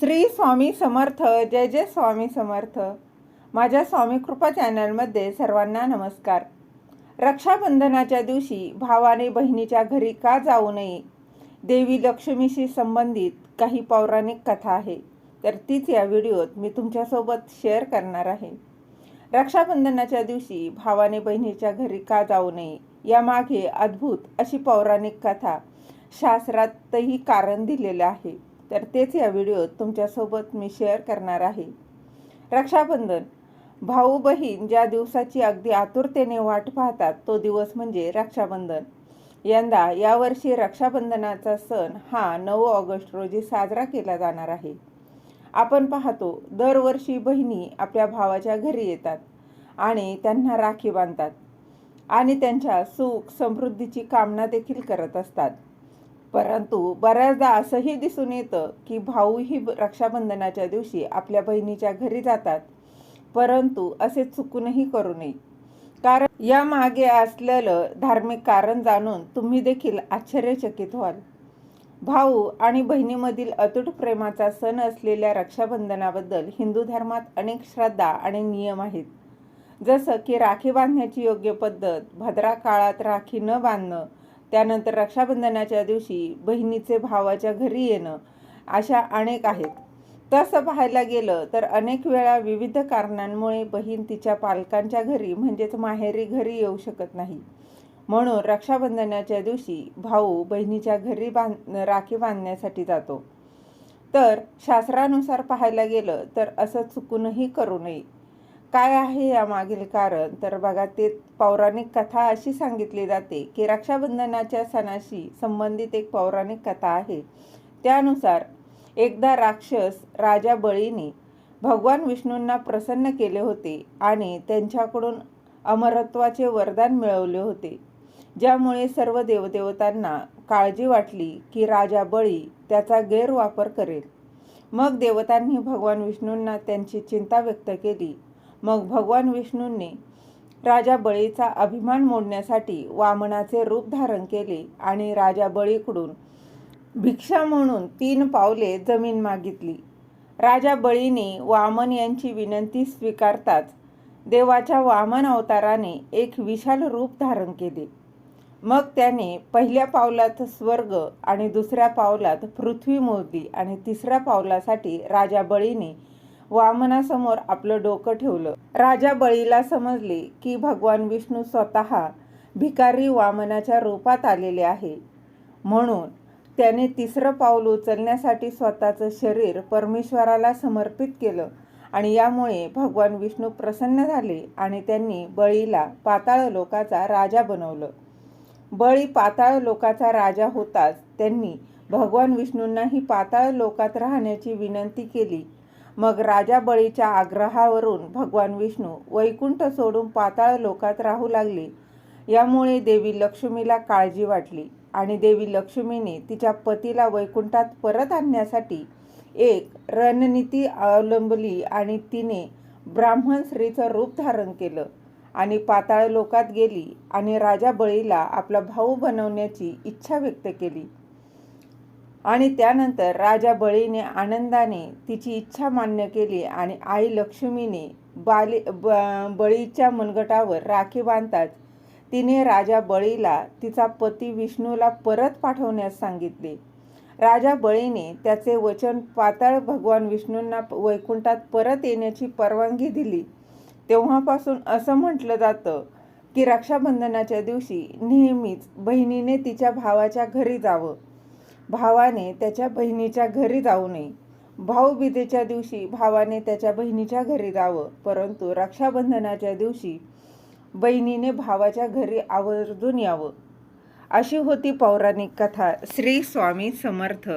श्री स्वामी समर्थ जय जय स्वामी समर्थ. माझ्या स्वामी कृपा चॅनलमध्ये सर्वांना नमस्कार. रक्षाबंधनाच्या दिवशी भावाने बहिणीच्या घरी का जाऊ नये देवी लक्ष्मीशी संबंधित काही पौराणिक कथा आहे तर तीच या व्हिडिओत मी तुमच्यासोबत शेअर करणार आहे. रक्षाबंधनाच्या दिवशी भावाने बहिणीच्या घरी का जाऊ नये यामागे अद्भुत अशी पौराणिक कथा शास्त्रातही कारण दिलेलं आहे. तर तेच या व्हिडिओत तुमच्यासोबत मी शेअर करणार आहे. रक्षाबंधन. भाऊ बहीण ज्या दिवसाची अगदी आतुरतेने वाट पाहतात तो दिवस म्हणजे रक्षाबंधन. यंदा यावर्षी रक्षाबंधनाचा सण हा नऊ ऑगस्ट रोजी साजरा केला जाणार आहे. आपण पाहतो दरवर्षी बहिणी आपल्या भावाच्या घरी येतात आणि त्यांना राखी बांधतात आणि त्यांच्या सुख समृद्धीची कामना देखील करत असतात. परंतु बऱ्याचदा असंही दिसून येतं की भाऊही रक्षाबंधनाच्या दिवशी आपल्या बहिणीच्या घरी जातात. परंतु असे चुकूनही करू नये. कारण यामागे असलेलं धार्मिक कारण जाणून तुम्ही देखील आश्चर्यचकित व्हाल. भाऊ आणि बहिणीमधील अतूट प्रेमाचा सण असलेल्या रक्षाबंधनाबद्दल हिंदू धर्मात अनेक श्रद्धा आणि नियम आहेत. जसं की राखी बांधण्याची योग्य पद्धत भद्रा काळात राखी न बांधणं त्यानंतर रक्षाबंधनाच्या दिवशी बहिणीचे भावाच्या घरी येणं अशा अनेक आहेत. तसं पाहायला गेलं तर अनेक वेळा विविध कारणांमुळे बहीण तिच्या पालकांच्या घरी म्हणजेच माहेरी घरी येऊ शकत नाही. म्हणून रक्षाबंधनाच्या दिवशी भाऊ बहिणीच्या घरी बांध राखी बांधण्यासाठी जातो. तर शास्त्रानुसार पाहायला गेलं तर असं चुकूनही करू नये. काय आहे यामागील कारण? तर बघा ते पौराणिक कथा अशी सांगितली जाते की रक्षाबंधनाच्या सणाशी संबंधित एक पौराणिक कथा आहे. त्यानुसार एकदा राक्षस राजा बळीने भगवान विष्णूंना प्रसन्न केले होते आणि त्यांच्याकडून अमरत्वाचे वरदान मिळवले होते. ज्यामुळे सर्व देवदेवतांना काळजी वाटली की राजा बळी त्याचा गैरवापर करेल. मग देवतांनी भगवान विष्णूंना त्यांची चिंता व्यक्त केली. मग भगवान विष्णूंनी राजा बळीचा अभिमान मोडण्यासाठी वामनाचे रूप धारण केले आणि राजा बळीकडून भिक्षा म्हणून तीन पावले जमीन मागितली. राजा बळीने वामन यांची विनंती स्वीकारताच देवाच्या वामन अवताराने एक विशाल रूप धारण केले. मग त्याने पहिल्या पावलात स्वर्ग आणि दुसऱ्या पावलात पृथ्वी मोजली आणि तिसऱ्या पावलासाठी राजा बळीने वामनासमोर आपलं डोकं ठेवलं. राजा बळीला समजले की भगवान विष्णू स्वतः भिकारी वामनाच्या रूपात आलेले आहे. म्हणून त्याने तिसरं पाऊल उचलण्यासाठी स्वतःचं शरीर परमेश्वराला समर्पित केलं आणि यामुळे भगवान विष्णू प्रसन्न झाले आणि त्यांनी बळीला पाताळ लोकाचा राजा बनवलं. बळी पाताळ लोकाचा राजा होताच त्यांनी भगवान विष्णूंनाही पाताळ लोकात राहण्याची विनंती केली मग राजा बळीच्या आग्रहावरून भगवान विष्णू वैकुंठ सोडून पाताळ लोकात राहू लागले. यामुळे देवी लक्ष्मीला काळजी वाटली आणि देवी लक्ष्मीने तिच्या पतीला वैकुंठात परत आणण्यासाठी एक रणनीती अवलंबली आणि तिने ब्राह्मण स्त्रीचं रूप धारण केलं आणि पाताळ लोकात गेली आणि राजा बळीला आपला भाऊ बनवण्याची इच्छा व्यक्त केली. आणि त्यानंतर राजा बळीने आनंदाने तिची इच्छा मान्य केली आणि आई लक्ष्मीने बाली ब बळीच्या मनगटावर राखी बांधताच तिने राजा बळीला तिचा पती विष्णूला परत पाठवण्यास सांगितले. राजा बळीने त्याचे वचन पाताळ भगवान विष्णूंना वैकुंठात परत येण्याची परवानगी दिली. तेव्हापासून असं म्हटलं जातं की रक्षाबंधनाच्या दिवशी नेहमीच बहिणीने तिच्या भावाच्या घरी जावं. भावाने त्याच्या बहिणीच्या घरी जाऊ नये. भाऊबीजेच्या दिवशी भावाने त्याच्या बहिणीच्या घरी जावं. परंतु रक्षाबंधनाच्या दिवशी बहिणीने भावाच्या घरी आवर्जून यावं. अशी होती पौराणिक कथा. श्री स्वामी समर्थ.